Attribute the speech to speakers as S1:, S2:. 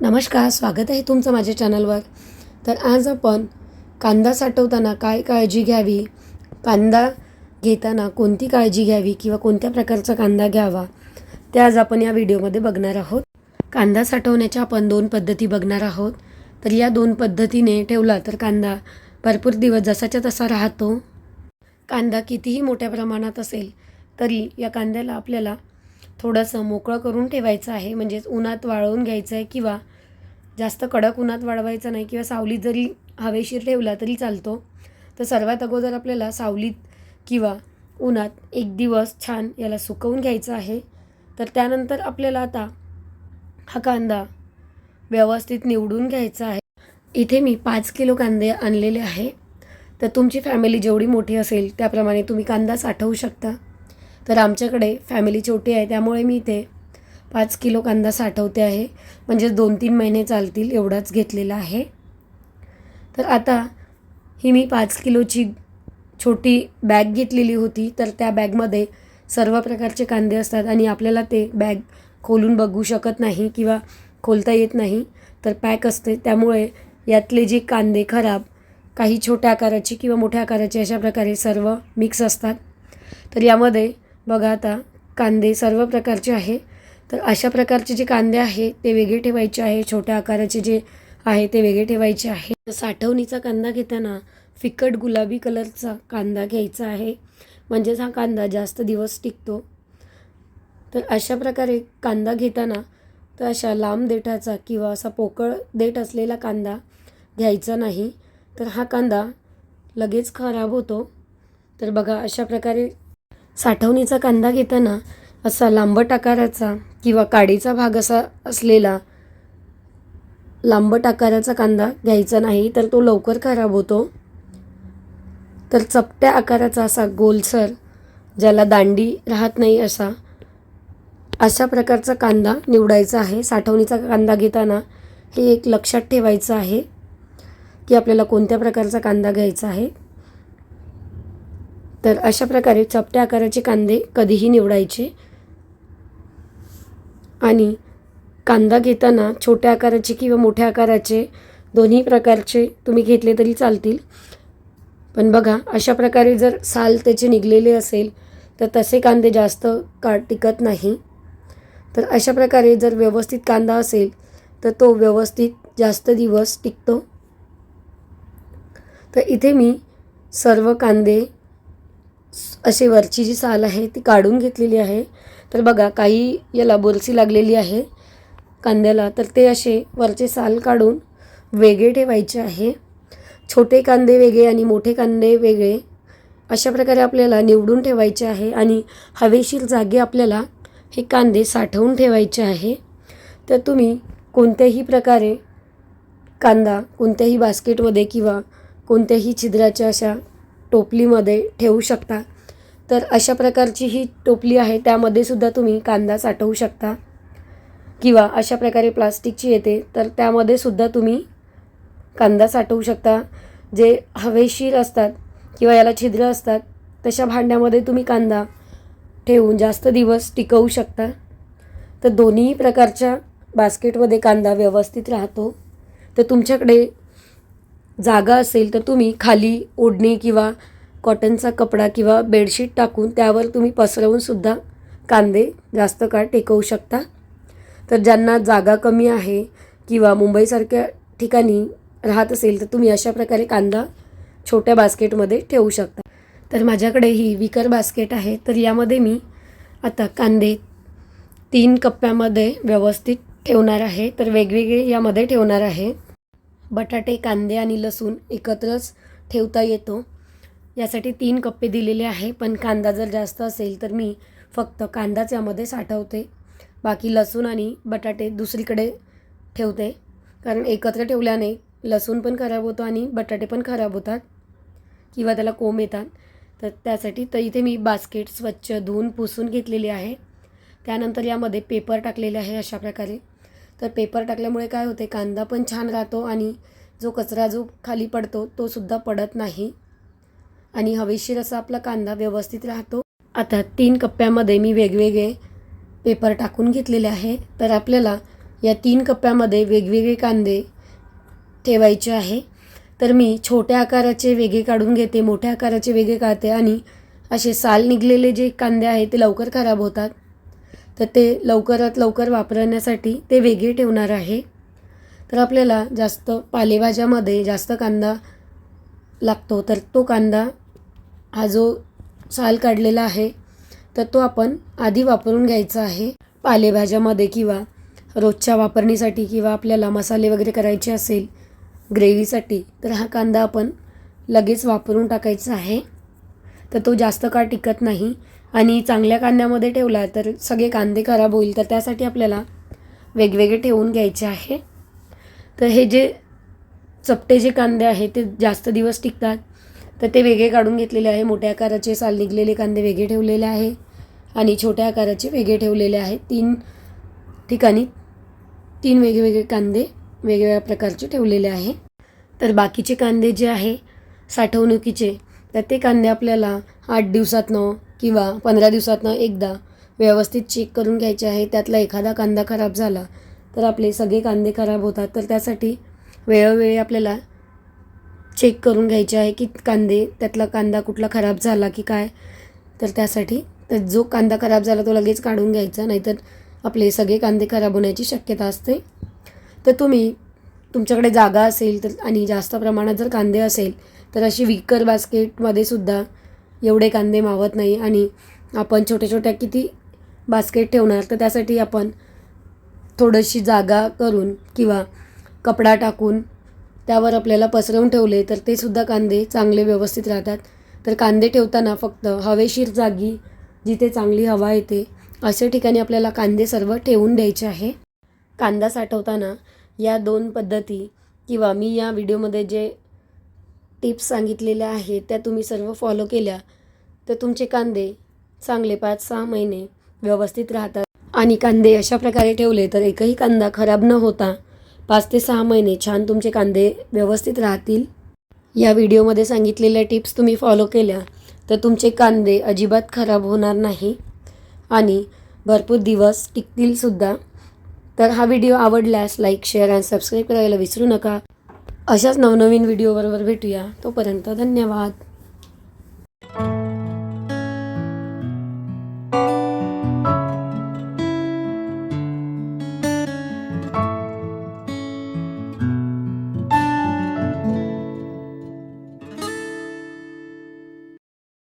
S1: नमस्कार स्वागत आहे तुमचं माझ्या चॅनलवर. तर आज आपण कांदा साठवताना काय काळजी घ्यावी? कांदा घेताना कोणती काळजी घ्यावी किंवा कोणत्या प्रकारचा कांदा घ्यावा? ते आज आपण या व्हिडिओमध्ये बघणार आहोत. कांदा साठवण्याच्या आपण दोन पद्धती बघणार आहोत. तर या दोन पद्धतीने ठेवला तर कांदा भरपूर दिवस जसाच्या तसा राहतो. कांदा कितीही मोठ्या प्रमाणात असेल तरी या कांद्याला आपल्याला थोडंसं मोकळं करून ठेवायचं आहे. म्हणजेच उन्हात वाळवून घ्यायचं आहे किंवा जास्त कडक उन्हात वाळवायचं नाही किंवा सावलीत जरी हवेशीर ठेवला तरी चालतो. तर सर्वात अगोदर आपल्याला सावलीत किंवा उन्हात एक दिवस छान याला सुकवून घ्यायचं आहे. तर त्यानंतर आपल्याला आता हा कांदा व्यवस्थित निवडून घ्यायचा आहे. इथे मी पाच किलो कांदे आणलेले आहे. तर तुमची फॅमिली जेवढी मोठी असेल त्याप्रमाणे तुम्ही कांदा साठवू शकता. तर आमच्याकडे फॅमिली छोटी आहे त्यामुळे मी इथे पाच किलो कांदा साठवते आहे. म्हणजे दोन तीन महिने चालतील एवढाच घेतलेला आहे. तर आता ही मी पाच किलोची छोटी बॅग घेतलेली होती. तर त्या बॅगमध्ये सर्व प्रकारचे कांदे असतात आणि आपल्याला ते बॅग खोलून बघू शकत नाही किंवा खोलता येत नाही. तर पॅक असते. त्यामुळे यातले जे कांदे खराब काही छोट्या आकाराची किंवा मोठ्या आकाराचे अशा प्रकारे सर्व मिक्स असतात. तर यामध्ये बघा आता कांदे सर्व प्रकारचे आहे. तर अशा प्रकारचे जे कांदे आहे ते वेगळे ठेवायचे आहे. छोट्या आकाराचे जे आहे ते वेगळे ठेवायचे आहे. साठवणीचा कांदा घेताना फिकट गुलाबी कलरचा कांदा घ्यायचा आहे. म्हणजेच हा कांदा जास्त दिवस टिकतो. तर अशा प्रकारे कांदा घेताना तर अशा लांब देठाचा किंवा असा पोकळ देठ असलेला कांदा घ्यायचा नाही. तर हा कांदा लगेच खराब होतो. तर बघा अशा प्रकारे साठवणीचा कांदा घेताना असा लांबट आकाराचा किंवा काडीचा भाग असा असलेला लांबट आकाराचा कांदा घ्यायचा नाही तर तो लवकर खराब होतो. तर चपट्या आकाराचा असा गोलसर ज्याला दांडी राहत नाही असा अशा प्रकारचा कांदा निवडायचा आहे. साठवणीचा कांदा घेताना हे एक लक्षात ठेवायचं आहे की आपल्याला कोणत्या प्रकारचा कांदा घ्यायचा आहे. तर अशा प्रकारे चपट्या आकाराचे कांदे कधीही निवडायचे. आणि कांदा घेताना छोट्या आकाराचे किंवा मोठ्या आकाराचे दोन्ही प्रकारचे तुम्ही घेतले तरी चालतील. पण बघा अशा प्रकारे जर साल त्याचे निघलेले असेल तर तसे कांदे जास्त काळ टिकत नाही. तर अशा प्रकारे जर व्यवस्थित कांदा असेल तर तो व्यवस्थित जास्त दिवस टिकतो. तर इथे मी सर्व कांदे असे वरची जी साल आहे ती काढून घेतलेली आहे. तर बघा काही याला बोरसी लागलेली आहे कांद्याला. तर ते असे वरचे साल काढून वेगळे ठेवायचे आहे. छोटे कांदे वेगळे आणि मोठे कांदे वेगळे अशा प्रकारे आपल्याला निवडून ठेवायचे आहे आणि हवेशीर जागे आपल्याला हे कांदे साठवून ठेवायचे आहे. तर तुम्ही कोणत्याही प्रकारे कांदा कोणत्याही बास्केटमध्ये किंवा कोणत्याही छिद्राच्या अशा टोपलीमध्ये ठेवू शकता. तर अशा प्रकारची ही टोपली आहे त्यामध्ये सुद्धा तुम्ही कांदा साठवू शकता. किंवा अशा प्रकारे प्लास्टिकची येते तर त्यामध्ये सुद्धा तुम्ही कांदा साठवू शकता. जे हवेशीर असतात किंवा याला छिद्र असतात तशा भांड्यामध्ये तुम्ही कांदा ठेवून जास्त दिवस टिकवू शकता. तर दोन्ही प्रकारच्या बास्केटमध्ये कांदा व्यवस्थित राहतो. तर तुमच्याकडे जागा असेल तर तुम्ही खाली ओढणी किंवा कॉटनचा कपडा किंवा बेडशीट टाकून त्यावर तुम्ही पसरवूनसुद्धा कांदे जास्त काळ टेकवू शकता. तर ज्यांना जागा कमी आहे किंवा मुंबईसारख्या ठिकाणी राहत असेल तर तुम्ही अशा प्रकारे कांदा छोट्या बास्केटमध्ये ठेवू शकता. तर माझ्याकडे ही विकर बास्केट आहे. तर यामध्ये मी आता कांदे तीन कप्प्यामध्ये व्यवस्थित ठेवणार आहे. तर वेगवेगळे यामध्ये ठेवणार आहे. बटाटे कांदे आणि लसूण एकत्रच ठेवता येतो. यासाठी तीन कप्पे दिलेले आहे. पण कांदा जर जास्त असेल तर मी फक्त कांदाच यामध्ये साठवते. बाकी लसूण आणि बटाटे दुसरीकडे ठेवते. कारण एकत्र ठेवल्याने लसूण पण खराब होतो आणि बटाटे पण खराब होतात किंवा त्याला कोंब येतात. तर त्यासाठी तर इथे मी बास्केट स्वच्छ धुवून पुसून घेतलेली आहे. त्यानंतर यामध्ये पेपर टाकलेले आहे अशा प्रकारे. तर पेपर टाकल्यामुळे काय होते कांदा पण छान राहतो आणि जो कचरा जो खाली पडतो तो सुद्धा पडत नाही. आणि हवेशीर असा आपला कांदा व्यवस्थित राहतो. आता तीन कप्प्यामध्ये मी वेगवेगळे पेपर टाकून घेतलेले आहे. तर आपल्याला या तीन कप्प्यामध्ये वेगवेगळे कांदे ठेवायचे आहे. तर मी छोट्या आकाराचे वेगळे काढून घेते मोठ्या आकाराचे वेगळे काढते आणि असे साल निघलेले जे कांदे आहेत ते लवकर खराब होतात. तर ते लवकरात लवकर वापरण्यासाठी ते वेगळे ठेवणार आहे. तर आपल्याला जास्त पालेभाज्यामध्ये जास्त कांदा लागतो. तर तो कांदा हा जो साल काढलेला आहे तर तो आपण आधी वापरून घ्यायचा आहे. पालेभाज्यामध्ये किंवा रोजच्या वापरणीसाठी किंवा आपल्याला मसाले वगैरे करायचे असेल ग्रेव्हीसाठी तर हा कांदा आपण लगेच वापरून टाकायचा आहे. तर तो जास्त काळ टिकत नाही. आणि चांगल्या कांद्यामध्ये ठेवला तर सगळे कांदे खराब होईल तर त्यासाठी आपल्याला वेगवेगळे ठेवून घ्यायचे आहे. तर हे जे चपटे जे कांदे आहेत ते जास्त दिवस टिकतात. तर ते वेगळे काढून घेतलेले आहे. मोठ्या आकाराचे साल निघलेले कांदे वेगळे ठेवलेले आहे. आणि छोट्या आकाराचे वेगळे ठेवलेले आहे. तीन ठिकाणी तीन वेगवेगळे कांदे वेगवेगळ्या प्रकारचे ठेवलेले आहे. तर बाकीचे कांदे जे आहे साठवणुकीचे तर ते कांदे आपल्याला आठ दिवसातनं किंवा पंधरा दिवसातनं एकदा व्यवस्थित चेक करून घ्यायचे आहे त्यातला एखादा कांदा खराब झाला तर आपले सगळे कांदे खराब होतात. तर त्यासाठी वेळोवेळी आपल्याला चेक करून घ्यायचे आहे की कांदे त्यातला कांदा कुठला खराब झाला की काय. तर त्यासाठी तर जो कांदा खराब झाला तो लगेच काढून घ्यायचा नाहीतर आपले सगळे कांदे खराब होण्याची शक्यता असते. तर तुम्ही तुमच्याकडे जागा असेल तर आणि जास्त प्रमाणात जर कांदे असेल तर अशी विकर बास्केटमध्ये सुद्धा एवढे कांदे मावत नाही आणि आपण छोट्या छोट्या किती बास्केट ठेवणार तर त्यासाठी आपण थोडीशी जागा करून किंवा कपडा टाकून त्यावर आपल्याला पसरवून ठेवले तर ते सुद्धा कांदे चांगले व्यवस्थित राहतात. तर कांदे ठेवताना फक्त हवेशीर जागी जिथे चांगली हवा येते अशा ठिकाणी आपल्याला कांदे सर्व ठेवून द्यायचे आहे. कांदा साठवताना या दोन पद्धती किंवा मी या व्हिडिओमध्ये जे टिप्स सांगितलेल्या आहेत त्या तुम्ही सर्व फॉलो केल्या तर तुमचे कांदे चांगले पाच सहा महिने व्यवस्थित राहतात. आणि कांदे अशा प्रकारे ठेवले तर एकही कांदा खराब न होता पाच ते सहा महिने छान तुमचे कांदे व्यवस्थित राहतील. या व्हिडिओमध्ये सांगितलेल्या टिप्स तुम्ही फॉलो केल्या तर तुमचे कांदे अजिबात खराब होणार नाही. आणि भरपूर दिवस टिकतीलसुद्धा तर हा व्हिडिओ आवडल्यास लाईक शेअर आणि सबस्क्राईब करायला विसरू नका. अशाच नवनवीन व्हिडिओबरोबर भेटूया. तोपर्यंत धन्यवाद.